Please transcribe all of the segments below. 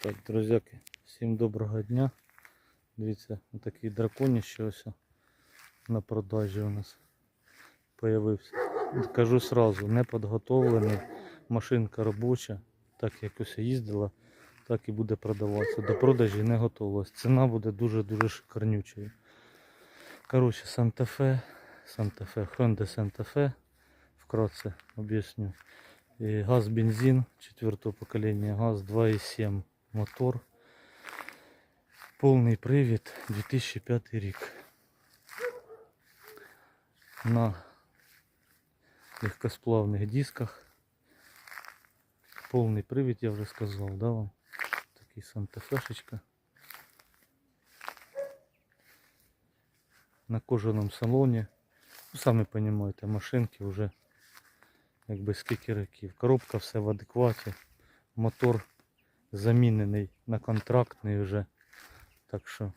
Так, друзяки, всім доброго дня. Дивіться, такий драконіще ось на продажі у нас появився. Кажу сразу, не підготовлений, машинка робоча, так як ось їздила, так і буде продаватися. До продажі не готувалась. Ціна буде дуже-дуже шикарнючою. Коротше, Санта-Фе, Санта-Фе, Honda Санта-Фе, вкратце об'ясню. Газ бензин четвертого поколения, газ 2.7 мотор. Полный привід 2005 рік. На легкосплавних дисках. Повний привід, я вже сказав, да вам? Такий Санта-Фешечка. На кожаному салоні. Ну, самі розумієте, машинки вже якби скільки років. Коробка все в адекваті. Мотор замінений на контрактний вже. Так що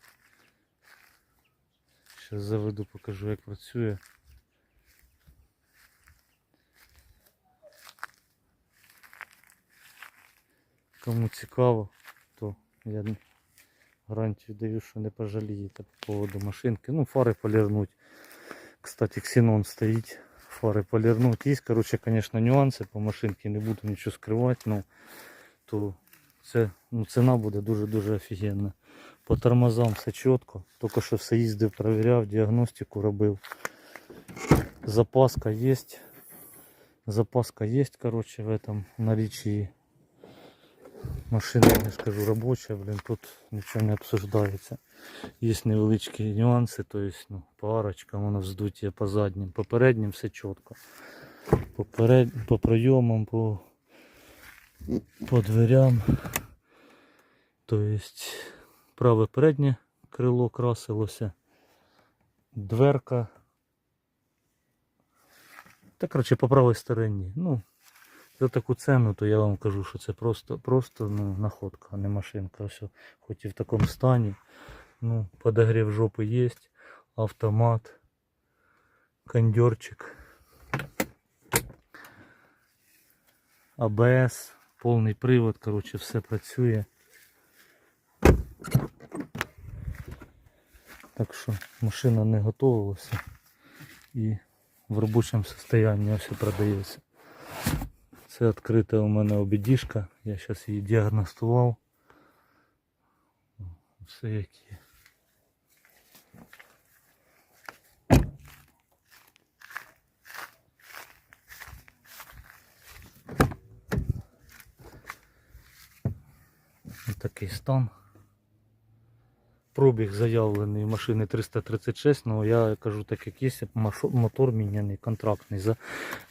зараз заведу, покажу як працює. Кому цікаво, то я гарантію даю, що не пожалієте по поводу машинки. Ну, фари полірнуть. Кстати, ксенон стоїть. Фари полірнуть. Є, короче, конечно, нюанси по машинці, не буду нічого скривати, ну то це, ну, ціна буде дуже-дуже офігенна. По тормозам все чітко. Тільки що все їздив, перевіряв, діагностику робив. Запаска є. Запаска є, короче, в этом наличии. Машина, я скажу, робоча, блин, тут нічого не обсуждається. Є невеличкі нюанси, то есть, ну, по арочкам воно вздуття по заднім, по переднім все чітко. По, перед... по пройомам, по... по дверям. То есть праве переднє крило красилося, дверка. Та коротше по правій стороні. Ну, за таку ціну, то я вам кажу, що це просто, просто ну, находка, а не машинка. Все, хоч і в такому стані. Ну, подогрев жопы есть, автомат, кондерчик, АБС, повний привод, короче, все працює. Так що машина не готувалася і в робочому состоянии все продається. Це відкрита у мене обідішка, я зараз її діагностував. Все як є. Ось такий стан. Пробіг заявлений машини 336, але я кажу так як є, мотор міняний, контрактний. За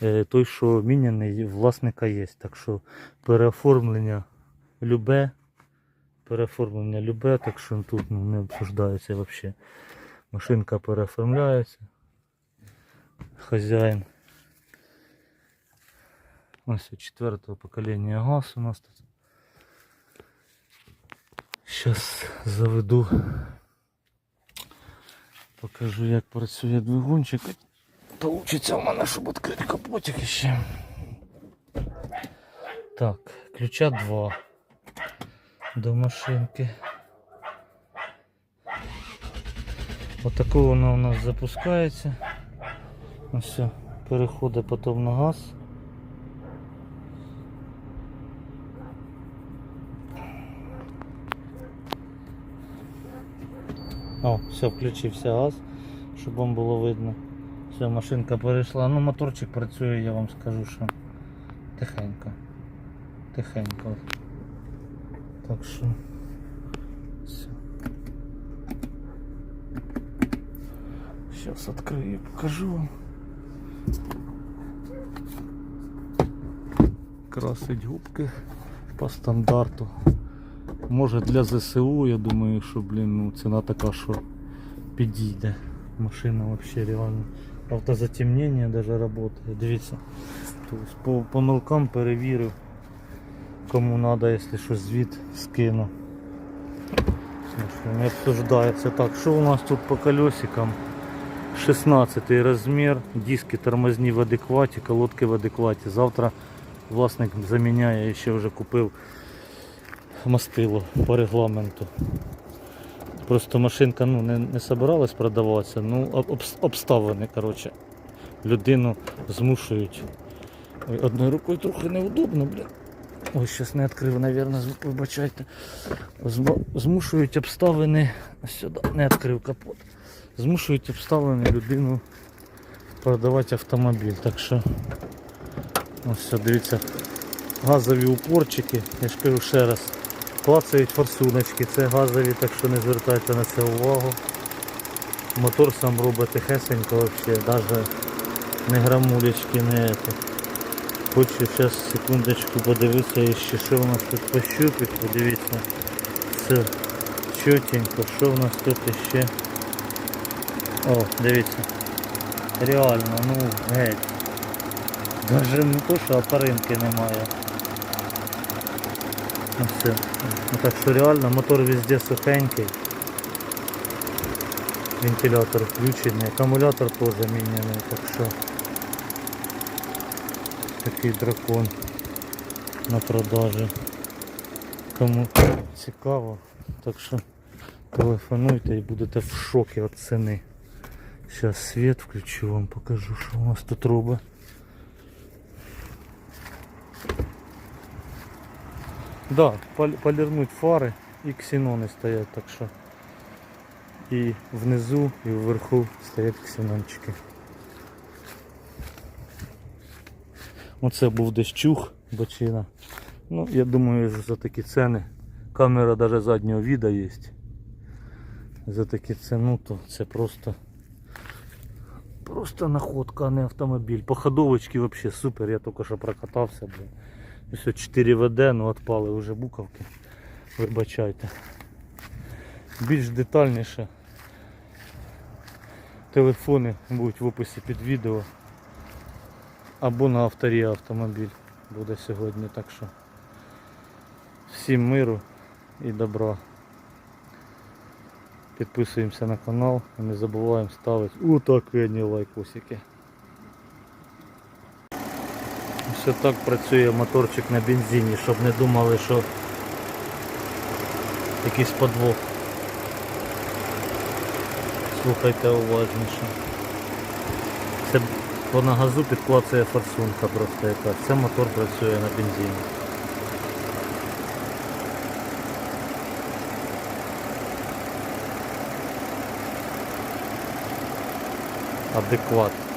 е, той, що міняний, власника є. Так що переоформлення любе, переоформлення любе, так що тут ну, не обсуждається взагалі. Машинка переоформляється. Хазяїн. Ось четвертого покоління газ у нас тут. Сейчас заведу. Покажу як працює двигунчик. Получиться у мене, щоб відкрити капотик ще. Так, ключа два до машинки. Отако воно у нас запускається. Ось все, переходить потім на газ. О, все, включився газ, щоб вам було видно. Все, машинка перейшла. Ну, моторчик працює, я вам скажу, що тихенько. Тихенько. Так що. Все. Открою і покажу вам. Красить губки по стандарту. Може для ЗСУ, я думаю, що блін, ну, ціна така, що підійде. Машина вообще реально. Автозатемнення даже работает. Дивіться. Тобто по помилкам перевірив. Кому надо, якщо щось звіт скину. Не обсуждається. Так, що у нас тут по колесикам? 16 розмір, диски тормозні в адекваті, колодки в адекваті. Завтра власник заміняє, я ще вже купив мастило по регламенту. Просто машинка ну, не, не собиралась продаватися, ну обставини, коротше. Людину змушують. Одною рукою трохи неудобно, бля. Ой, щас не відкрив, навірно, звук, вибачайте. Змушують обставини. Сюди не відкрив капот. Змушують обставини людину продавати автомобіль. Так що ось все, дивіться. Газові упорчики, я ж кажу ще раз. Клацають форсуночки, це газові, так що не звертайте на це увагу. Мотор сам робить тихесенько взагалі, навіть не грамулечки, не. Хочу зараз секундочку подивитися і ще що у нас тут пощупить, подивіться. Все чотенько, що в нас тут іще. О, дивіться. Реально, ну геть. Даже не то, що апаринки немає. Ну все. Ну, так що реально мотор везде сухенький. Вентилятор включений, акумулятор теж міняний, так що такий дракон на продажі. Кому цікаво, так що телефонуйте і будете в шокі від ціни. Зараз світ включу вам покажу, що у нас тут робить. Да, пол- полірнуть фари і ксенони стоять, так що і внизу, і вверху стоять ксенончики. Оце був десь чух, бочина. Ну, я думаю, за такі ціни. Камера навіть заднього віда є. За такі ціну, то це просто просто находка, а не автомобіль. По ходовочці взагалі супер, я тільки що прокатався. Блин. Все 4 ВД, ну відпали вже буковки. Вибачайте. Більш детальніше. Телефони будуть в описі під відео. Або на авторі автомобіль буде сьогодні. Так що всім миру і добра. Підписуємося на канал і не забуваємо ставити отакені лайкосики. Все так працює моторчик на бензині, щоб не думали, що якийсь подвох. Слухайте уважніше. Це бо на газу підклацує форсунка просто яка. Це мотор працює на бензині. Адекват.